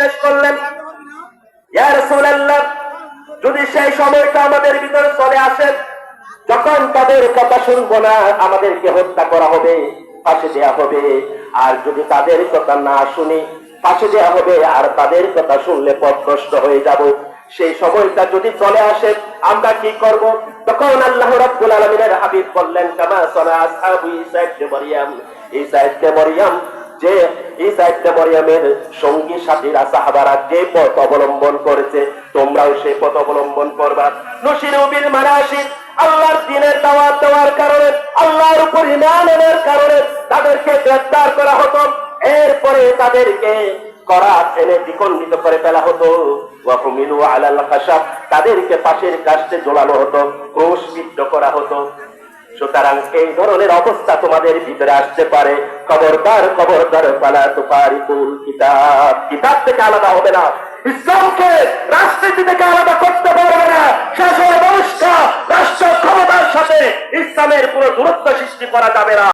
জিজ্ঞেস করলেন যদি সেই সময়টা আমাদের ভিতরে চলে আসে, যখন তাদের কথা শুনব না, আমাদেরকে হত্যা করা হবে, ফাঁসি দেয়া হবে। আর যদি তাদের কথা না শুনি, ফাঁসি দেয়া হবে, আর তাদের কথা শুনলে পথভ্রষ্ট হয়ে যাব। সেই সময়টা যদি চলে আসে, আমরা কি করব? তখন আল্লাহ রাব্বুল আলামিনের হাবিব বললেন, কামা সানা আসহাবু ঈসা ইবনে মারইয়াম ঈসা ইবনে যে মারইয়ামের সঙ্গী সাথীরা, সাহাবারা যে পথ অবলম্বন করেছে, তোমরাও সেই পথ অবলম্বন করবা। নসিরু বিল আল্লাহর দিনের দাওয়াত দেওয়ার কারণে, আল্লাহর উপর কারণে তাদেরকে গ্রেফতার করা হতো। এরপরে তাদেরকে করা দ্বিখণ্ডিত করে ফেলা হতো। তাদেরকে পাশের কাছে জোড়ানো হতো, ক্রোশবিদ্ধ করা হতো। সুতরাং এই ধরনের অবস্থা তোমাদের ভিতরে আসতে পারে। খবরদার খবরদার পালা তুপারিকুল কিতাব। কিতাব থেকে আলাদা হবে না। ইসলামকে রাজনীতি থেকে আলাদা করতে পারবে না। শাসন ব্যবস্থা, রাষ্ট্র ক্ষমতার সাথে ইসলামের পুরো দূরত্ব সৃষ্টি করা যাবে না।